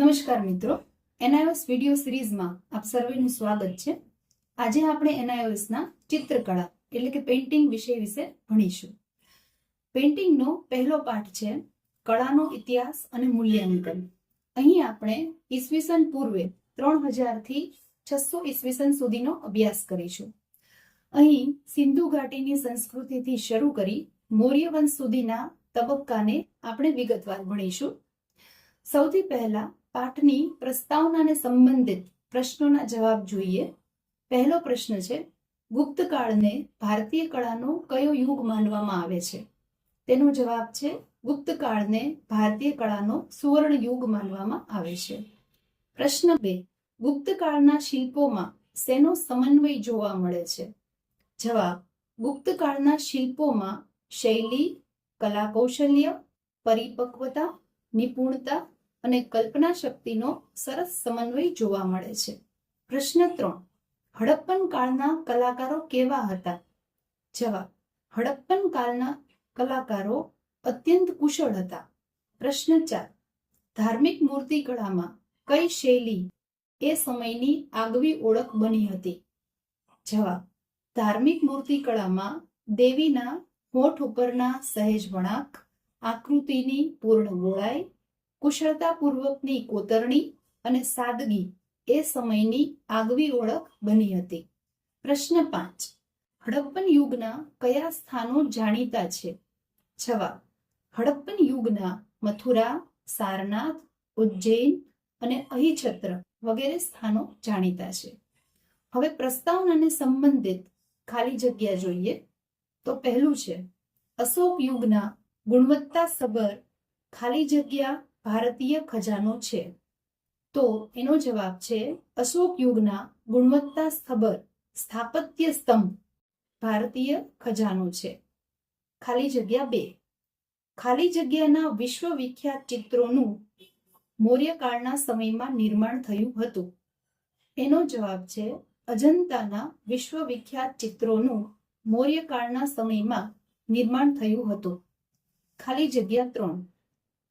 નમસ્કાર મિત્રો, NIOS video સિરીઝમાં આપ સર્વેનું સ્વાગત છે. આજે આપણે એનઆઈઓએસના ચિત્રકળા, એટલે કે પેઇન્ટિંગ વિષય વિશે ભણીશું. પેઇન્ટિંગનો પહેલો પાઠ છે, કળાનો ઇતિહાસ અને મૂલ્યાંકન. અહીં આપણે ઈસવીસન પૂર્વે ત્રણ હજારથી છસો ઈસવીસન સુધીનો અભ્યાસ કરીશું. અહીં સિંધુ ઘાટીની સંસ્કૃતિથી શરૂ કરી મૌર્ય વંશ સુધીના તબક્કાને આપણે વિગતવાર ભણીશું. સૌથી પહેલા પાઠની પ્રસ્તાવનાને સંબંધિત પ્રશ્નોના જવાબ જોઈએ. પહેલો પ્રશ્ન છે ગુપ્તકાળને ભારતીય કળાનો કયો યુગ માનવામાં આવે છે? તેનો જવાબ છે ગુપ્તકાળને ભારતીય કળાનો સુવર્ણ યુગ માનવામાં આવે છે. પ્રશ્ન બે ગુપ્તકાળના શિલ્પોમાં શેનો સમન્વય જોવા મળે છે? જવાબ ગુપ્તકાળના શિલ્પોમાં શૈલી કલા કૌશલ્ય પરિપક્વતા, નિપુણતા અને કલ્પના શક્તિનો સરસ સમન્વય જોવા મળે છે. પ્રશ્ન ત્રણ, હડપ્પન કાળના કલાકારો કેવા હતા? જવાબ, હડપ્પન કાળના કલાકારો અત્યંત કુશળ હતા. પ્રશ્ન ચાર, ધાર્મિક મૂર્તિકળામાં કઈ શૈલી એ સમયની આગવી ઓળખ બની હતી? જવાબ, ધાર્મિક મૂર્તિકળામાં દેવીના હોઠ ઉપરના સહેજ વણાક આકૃતિની પૂર્ણ ગોળાઈ કુશળતાપૂર્વકની કોતરણી અને સાદગી એ સમયની આગવી ઓળખ બની હતી. પ્રશ્ન પાંચ. હડપ્પન યુગના કયા સ્થાનો જાણીતા છે? જવાબ. હડપ્પન યુગના મથુરા, સારનાથ, ઉજ્જૈન અને અહિછત્ર વગેરે સ્થાનો જાણીતા છે. હવે પ્રસ્તાવનાને સંબંધિત ખાલી જગ્યા જોઈએ તો પહેલું છે. અશોક યુગના ગુણવત્તા સબર ખાલી જગ્યા ભારતીય ખજાનો છે. તો એનો જવાબ છે, અશોક યુગના ગુણવત્તા સ્થબર સ્થાપત્ય સ્તંભ ભારતીય ખજાનો છે. ખાલી જગ્યા બે. ખાલી જગ્યાના વિશ્વવિખ્યાત ચિત્રોનું મૌર્યકાળના સમયમાં નિર્માણ થયું હતું. એનો જવાબ છે, અજંતાના વિશ્વવિખ્યાત ચિત્રોનું મૌર્યકાળના સમયમાં નિર્માણ થયું હતું. ખાલી જગ્યા ત્રણ.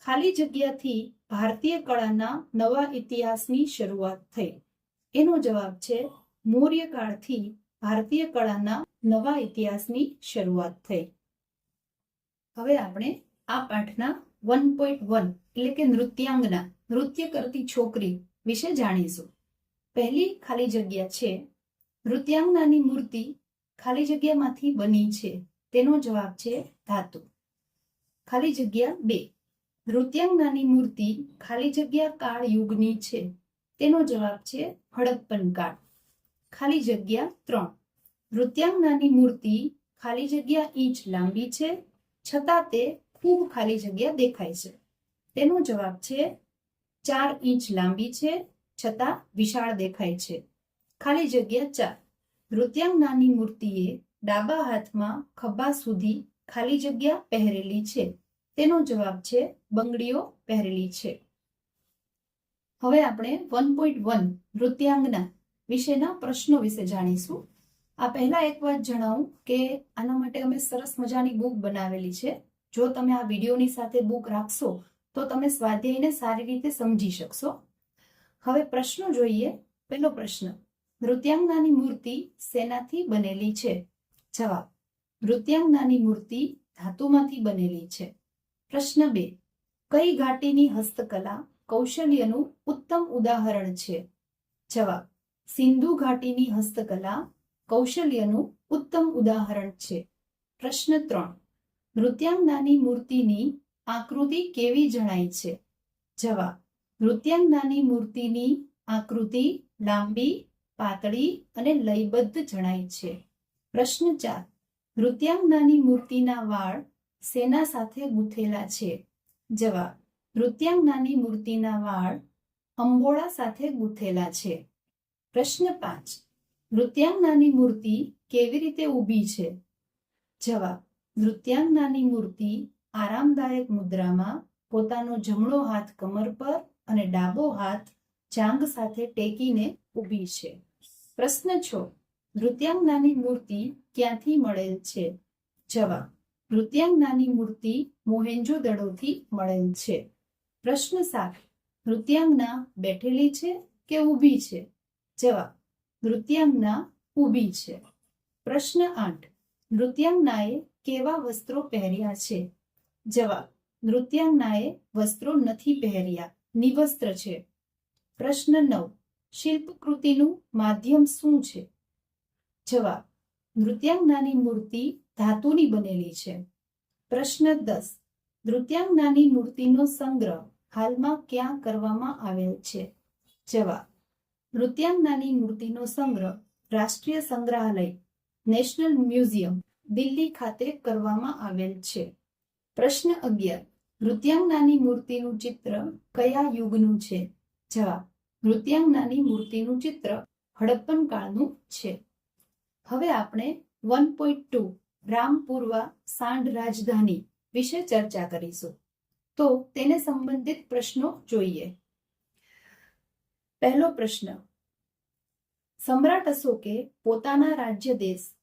ખાલી જગ્યાથી ભારતીય કળાના નવા ઇતિહાસની શરૂઆત થઈ. એનો જવાબ છે, મૌર્ય કાળથી ભારતીય કળાના નવા ઇતિહાસની શરૂઆત થઈ. હવે આપણે આ પાઠના વન પોઈન્ટ વન એટલે કે નૃત્યાંગના, નૃત્ય કરતી છોકરી વિશે જાણીશું. પહેલી ખાલી જગ્યા છે, નૃત્યાંગનાની મૂર્તિ ખાલી જગ્યામાંથી બની છે. તેનો જવાબ છે, ધાતુ. ખાલી જગ્યા બે. નૃત્યાંગનાની મૂર્તિ ખાલી જગ્યા કાળ યુગની છે. તેનો જવાબ છે હડપ્પન કાળ. ખાલી જગ્યા ત્રણ. નૃત્યાંગનાની મૂર્તિ ખાલી જગ્યા ઇંચ લાંબી છે, છતાં તે ખૂબ ખાલી જગ્યા દેખાય છે. તેનો જવાબ છે ચાર ઇંચ લાંબી છે, છતાં વિશાળ દેખાય છે. ખાલી જગ્યા ચાર. નૃત્યાંગનાની મૂર્તિએ ડાબા હાથમાં ખભા સુધી ખાલી જગ્યા પહેરેલી છે. તેનો જવાબ છે બંગડીઓ પહેરેલી છે. હવે આપણે વન પોઈન્ટ વન નૃત્યાંગના વિશેના પ્રશ્નો વિશે જાણીશું. આ પહેલા એક વાત જણાવું કે આના માટે અમે સરસ મજાની બુક બનાવેલી છે. જો તમે આ વિડીયોની સાથે બુક રાખશો, તો તમે સ્વાધ્યાયને સારી રીતે સમજી શકશો. હવે પ્રશ્નો જોઈએ. પહેલો પ્રશ્ન નૃત્યાંગનાની મૂર્તિ શેનાથી બનેલી છે? જવાબ નૃત્યાંગનાની મૂર્તિ ધાતુમાંથી બનેલી છે. પ્રશ્ન બે. કઈ ઘાટીની હસ્તકલા કૌશલ્યનું ઉત્તમ ઉદાહરણ છે? જવાબ. સિંધુ ઘાટીની હસ્તકલા કૌશલ્યનું ઉત્તમ ઉદાહરણ છે. પ્રશ્ન ત્રણ. નૃત્યાંગનાની મૂર્તિની આકૃતિ કેવી જણાય છે? જવાબ. નૃત્યાંગનાની મૂર્તિની આકૃતિ લાંબી, પાતળી અને લયબદ્ધ જણાય છે. પ્રશ્ન ચાર. નૃત્યાંગનાની મૂર્તિના વાળ શેના સાથે ગૂંથેલા છે. જવાબ, નૃત્યાંગનાની મૂર્તિના વાળ અંબોળા સાથે ગૂંથેલા છે. પ્રશ્ન પાંચ, નૃત્યાંગનાની મૂર્તિ કેવી રીતે ઊભી છે? જવાબ, નૃત્યાંગનાની મૂર્તિ આરામદાયક મુદ્રામાં પોતાનો જમણો હાથ કમર પર અને ડાબો હાથ જાંગ સાથે ટેકીને ઊભી છે. પ્રશ્ન છ, નૃત્યાંગનાની મૂર્તિ ક્યાંથી મળેલ છે? જવાબ નૃત્યાંગનાની મૂર્તિ મોહેન્જો દડોથી મળેલ છે. પ્રશ્ન સાત, નૃત્યાંગના બેઠેલી છે કે ઊભી છે? જવાબ, નૃત્યાંગના ઊભી છે. પ્રશ્ન આઠ, નૃત્યાંગનાએ કેવા વસ્ત્રો પહેર્યા છે? જવાબ, નૃત્યાંગનાએ વસ્ત્રો નથી પહેર્યા, નિવસ્ત્ર છે. પ્રશ્ન નવ, શિલ્પકૃતિનું માધ્યમ શું છે? જવાબ, નૃત્યાંગનાની મૂર્તિ ધાતુની બનેલી છે. પ્રશ્ન દસ. નૃત્યાંગનાની મૂર્તિનો સંગ્રહ હાલમાં ક્યાં કરવામાં આવેલ છે? જવાબ. નૃત્યાંગનાની મૂર્તિનો સંગ્રહ રાષ્ટ્રીય સંગ્રહાલય, નેશનલ મ્યુઝિયમ, દિલ્હી ખાતે કરવામાં આવેલ છે. પ્રશ્ન અગિયાર. નૃત્યાંગનાની મૂર્તિનું ચિત્ર કયા યુગનું છે? જવાબ. નૃત્યાંગનાની મૂર્તિનું ચિત્ર હડપ્પન કાળનું છે. હવે આપણે વન પોઈન્ટ ટુ રામપુરવા સાંડ રાજધાની વિશે ચર્ચા કરીશું. તો તેને સંબંધિત પ્રશ્નો જોઈએ. પહેલો પ્રશ્ન. સમ્રાટ અશોકે પોતાના રાજ્ય દેશ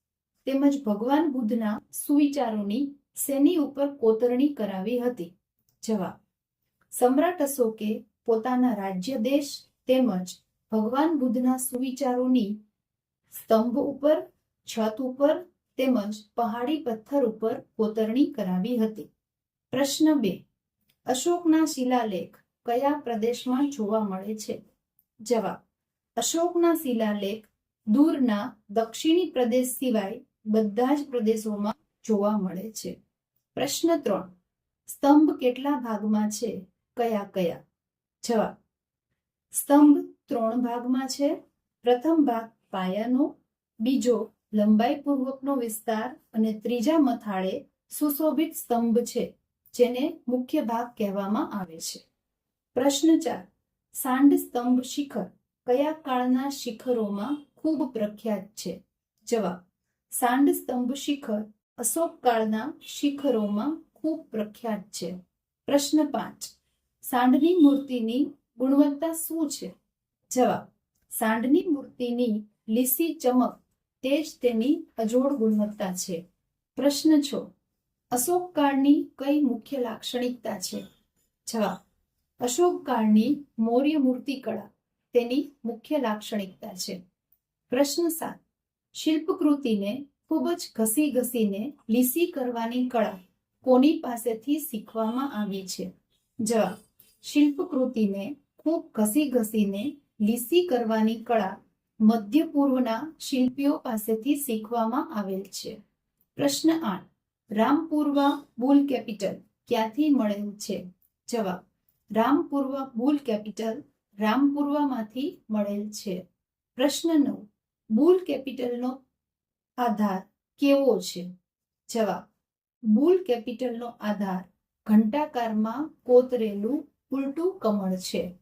તેમજ ભગવાન બુદ્ધના સુવિચારોની શેની ઉપર કોતરણી કરાવી હતી? જવાબ. સમ્રાટ અશોકે પોતાના રાજ્ય દેશ તેમજ ભગવાન બુદ્ધના સુવિચારોની સ્તંભ ઉપર, છત ઉપર તેમજ પહાડી પથ્થર ઉપર કોતરણી કરાવી હતી. પ્રશ્ન બે. અશોકના શિલાલેખ કયા પ્રદેશમાં જોવા મળે છે? જવાબ. અશોકના શિલાલેખ દૂરના દક્ષિણી પ્રદેશ સિવાય બધા જ પ્રદેશોમાં જોવા મળે છે. પ્રશ્ન ત્રણ. સ્તંભ કેટલા ભાગમાં છે? કયા કયા? જવાબ. સ્તંભ ત્રણ ભાગમાં છે. પ્રથમ ભાગ પાયાનો, બીજો લંબાઈ પૂર્વકનો વિસ્તાર અને ત્રીજા મથાળે સુશોભિત સ્તંભ છે, જેને મુખ્ય ભાગ કહેવામાં આવે છે. પ્રશ્ન ચાર. સાંડ સ્તંભ શિખર કયા કાળના શિખરોમાં ખૂબ પ્રખ્યાત છે? જવાબ. સાંડ સ્તંભ શિખર અશોક કાળના શિખરોમાં ખૂબ પ્રખ્યાત છે. પ્રશ્ન પાંચ. સાંડની મૂર્તિની ગુણવત્તા શું છે? જવાબ. સાંડની મૂર્તિની લીસી ચમક તે જ તેની અજોડ ગુણવત્તા છે. પ્રશ્ન છો. અશોક કઈ મુખ્ય લાક્ષણિકતા છે? જવાબ. અશોક કાળની મૌર્ય મૂર્તિકળા તેની મુખ્ય લાક્ષણિકતા છે. પ્રશ્ન સાત. શિલ્પકૃતિને ખૂબ જ ઘસી ઘસીને લીસી કરવાની કળા કોની પાસેથી શીખવામાં આવી છે? જવાબ. શિલ્પકૃતિને ખૂબ ઘસી ઘસીને લીસી કરવાની કળા મધ્ય પૂર્વના શિલ્પીઓ પાસેથી શીખવામાં આવેલ છે. પ્રશ્ન આઠ. રામપુરવા બુલ કેપિટલ ક્યાંથી મળેલ છે? જવાબ. રામપુરવા બુલ કેપિટલ રામપુરવામાંથી મળેલ છે. પ્રશ્ન નવ. બુલ કેપિટલનો આધાર કેવો છે? જવાબ. બુલ કેપિટલનો આધાર ઘંટાકારમાં કોતરેલું ઉલટું કમળ છે.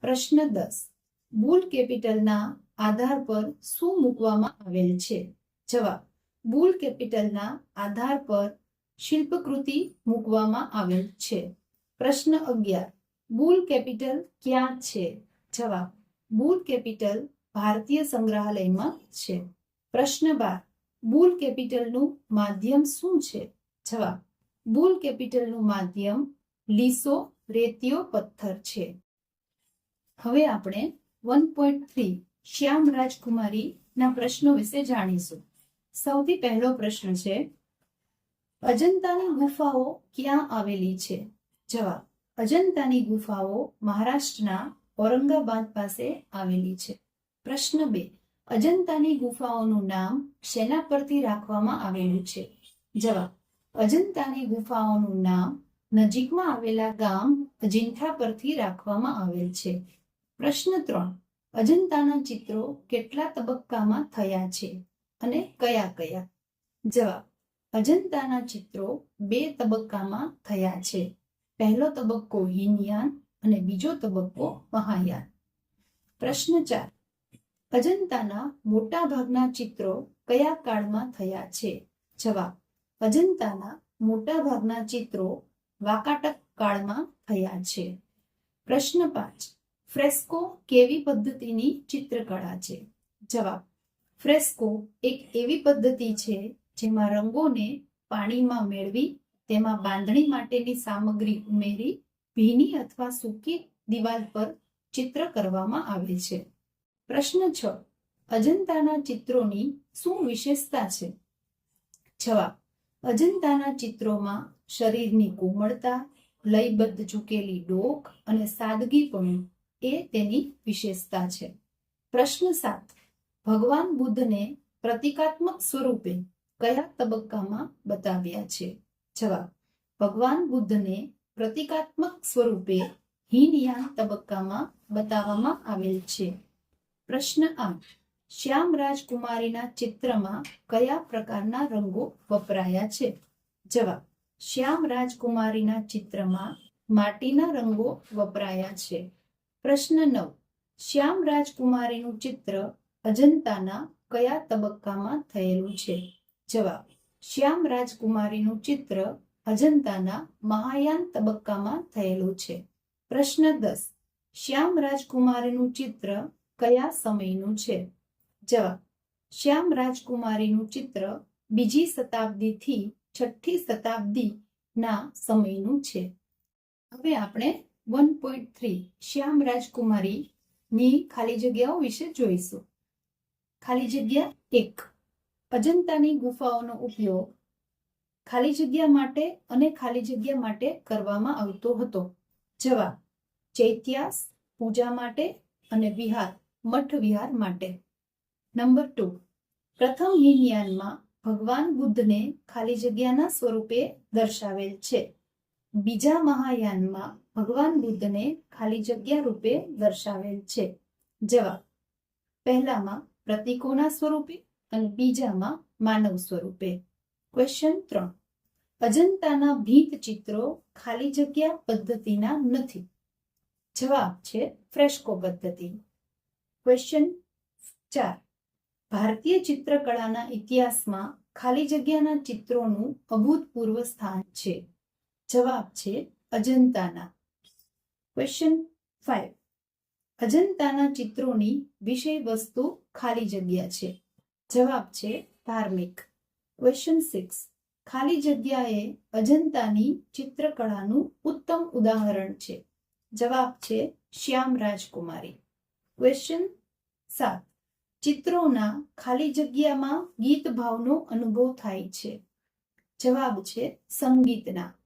પ્રશ્ન દસ. બુલ કેપિટલના આધાર પર શું મૂકવામાં આવેલ છે? જવાબ, બુલ કેપિટલના આધાર પર શિલ્પકૃતિ મૂકવામાં આવેલ છે. પ્રશ્ન અગિયાર, બુલ કેપિટલ ક્યાં છે? જવાબ, બુલ કેપિટલ ભારતીય સંગ્રહાલયમાં છે. પ્રશ્ન બાર, બુલ કેપિટલનું માધ્યમ શું છે? જવાબ, બુલ કેપિટલનું માધ્યમ લીસો રેતીયો પથ્થર છે. હવે આપણે વન પોઈન્ટ થ્રી શ્યામ રાજકુમારી ના પ્રશ્નો વિશે જાણીશું. સૌથી પહેલો પ્રશ્ન છે, અજંતાની ગુફાઓ ક્યાં આવેલી છે? જવાબ, અજંતાની ગુફાઓ મહારાષ્ટ્રના ઔરંગાબાદ પાસે આવેલી છે. પ્રશ્ન બે, અજંતાની ગુફાઓનું નામ શેના પરથી રાખવામાં આવેલું છે? જવાબ, અજંતાની ગુફાઓનું નામ નજીકમાં આવેલા ગામ અજિંઠા પરથી રાખવામાં આવેલ છે. પ્રશ્ન ત્રણ અજંતાના ચિત્રો કેટલા તબક્કામાં થયા છે અને કયા કયા? જવાબ, અજંતાના ચિત્રો બે તબક્કામાં થયા છે. પહેલો તબક્કો હિનયાન અને બીજો તબક્કો મહાયાન. પ્રશ્ન ચાર, અજંતાના મોટા ભાગના ચિત્રો કયા કાળમાં થયા છે? જવાબ, અજંતાના મોટા ભાગના ચિત્રો વાકાટક કાળમાં થયા છે. પ્રશ્ન પાંચ ફ્રેસ્કો કેવી પદ્ધતિની ચિત્રકળા છે? જવાબ, ફ્રેસ્કો એક એવી પદ્ધતિ છે જેમાં રંગોને પાણીમાં મેળવી, તેમાં બાંધણી માટેની સામગ્રી ઉમેરી, ભીની અથવા સૂકી દિવાલ પર ચિત્ર કરવામાં આવે છે. પ્રશ્ન છ, અજંતાના ચિત્રોની શું વિશેષતા છે? જવાબ, અજંતાના ચિત્રોમાં શરીરની કોમળતા, લયબદ્ધ ઝૂકેલી ડોક અને સાદગીપણું એ તેની વિશેષતા છે. પ્રશ્ન સાત. ભગવાન બુદ્ધને પ્રતિકાત્મક સ્વરૂપે કયા તબક્કામાં બતાવ્યા છે? જવાબ. ભગવાન બુદ્ધને પ્રતિકાત્મક સ્વરૂપે હીનયાન તબક્કામાં બતાવવામાં આવેલ છે. પ્રશ્ન આઠ. શ્યામ રાજકુમારીના ચિત્રમાં કયા પ્રકારના રંગો વપરાયા છે? જવાબ. શ્યામ રાજકુમારીના ચિત્રમાં માટીના રંગો વપરાયા છે. પ્રશ્ન નવ. શ્યામ રાજકુમારીનું ચિત્ર અજંતાના કયા તબક્કામાં થયેલું છે? જવાબ. શ્યામ રાજકુમારીનું ચિત્ર અજંતાના મહાયાન તબક્કામાં થયેલું છે. પ્રશ્ન દસ. શ્યામ રાજકુમારીનું ચિત્ર કયા સમયનું છે? જવાબ. શ્યામ રાજકુમારીનું ચિત્ર બીજી શતાબ્દીથી છઠ્ઠી શતાબ્દીના સમયનું છે. હવે આપણે વન પોઈન્ટ થ્રી શ્યામ રાજકુમારીની ખાલી જગ્યાઓ વિશે જોઈશું. ખાલી જગ્યા એક. અજંતાની ગુફાઓનો ઉપયોગ ખાલી જગ્યા માટે અને ખાલી જગ્યા માટે કરવામાં આવતો હતો. જવાબ, ચૈત્યાસ, પૂજા માટે અને વિહાર, મઠ વિહાર માટે. નંબર ટુ, પ્રથમ હિનયાનમાં ભગવાન બુદ્ધને ખાલી જગ્યાના સ્વરૂપે દર્શાવેલ છે. બીજા મહાયાનમાં ભગવાન બુદ્ધને ખાલી જગ્યા રૂપે દર્શાવેલ છે. જવાબ. પહેલામાં પ્રતીકોના સ્વરૂપે અને બીજામાં માનવ સ્વરૂપે. ક્વેશ્ચન ત્રણ. અજંતાના ભીત ચિત્રો ખાલી જગ્યા પદ્ધતિના નથી. જવાબ છે ફ્રેસ્કો પદ્ધતિ. ક્વેશ્ચન ચાર. ભારતીય ચિત્રકળાના ઇતિહાસમાં ખાલી જગ્યાના ચિત્રોનું અભૂતપૂર્વ સ્થાન છે. જવાબ છે અજંતાના. ક્વેશ્ચન ફાઈવ અજંતાના ચિત્રોની વિષય વસ્તુ ખાલી જગ્યા છે. જવાબ છે ધાર્મિક. ક્વેશ્ચન સિક્સ ખાલી જગ્યાએ અજંતાની ચિત્રકળાનું ઉત્તમ ઉદાહરણ છે. જવાબ છે શ્યામ રાજકુમારી. ક્વેશ્ચન સાત. ચિત્રોના ખાલી જગ્યામાં ગીત ભાવનો અનુભવ થાય છે. જવાબ છે સંગીતના.